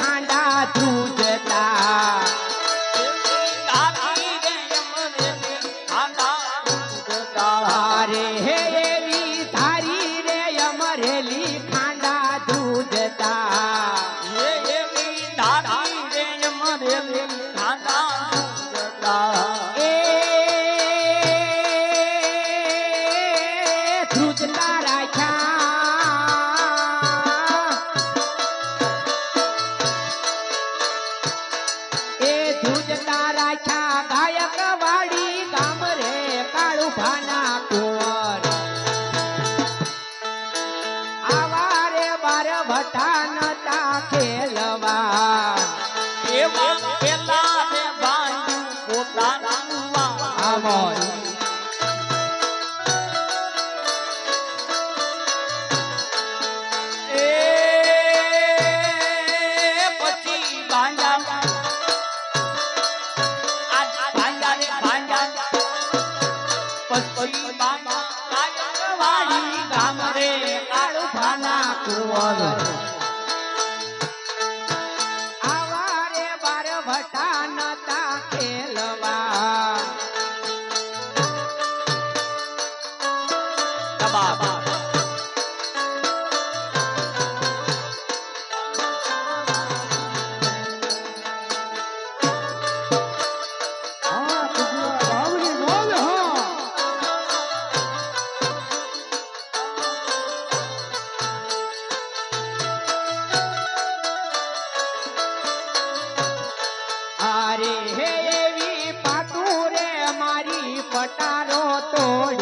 and I do. ಎಲ್ಲ હા અરે હે એવી મારી પટારો તોડ્યો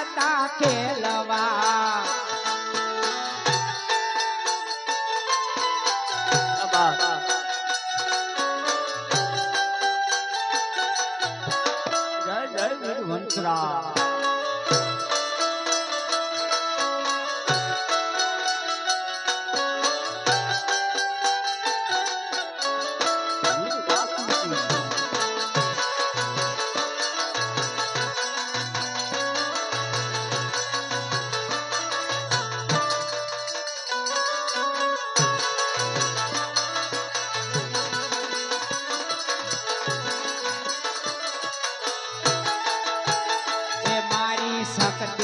નતા ખેલવા. જય જય વીરવંશરાય.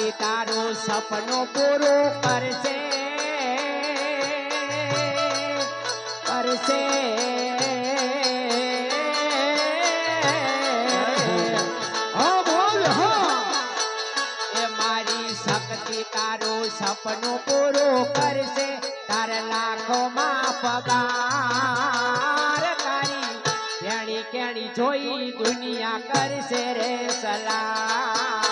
શક્તિ તારું સપનું પૂરું કરશે. કરશે. મારી તારું સપનું પૂરું કરશે. તાર લાખોમાં પગાર તારી કેણી કેણી જોઈ દુનિયા કરશે રે સલામ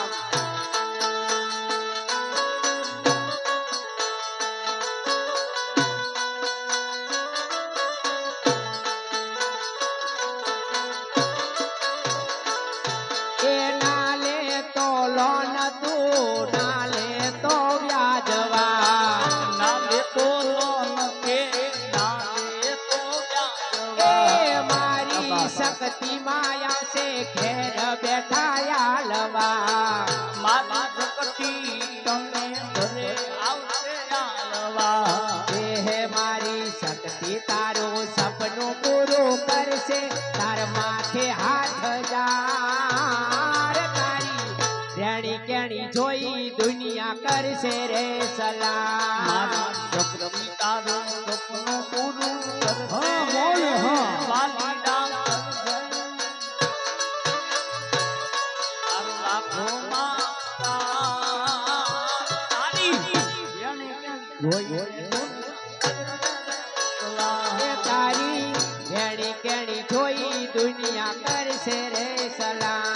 તારું સપનું પૂરું કરશે. તાર માથે હાથ જાર તારી રેણી કેણી જોઈ દુનિયા કરશે રે શક્તિ તારું સપનું પૂરું કરશે. હા, તારી રેણી કેણી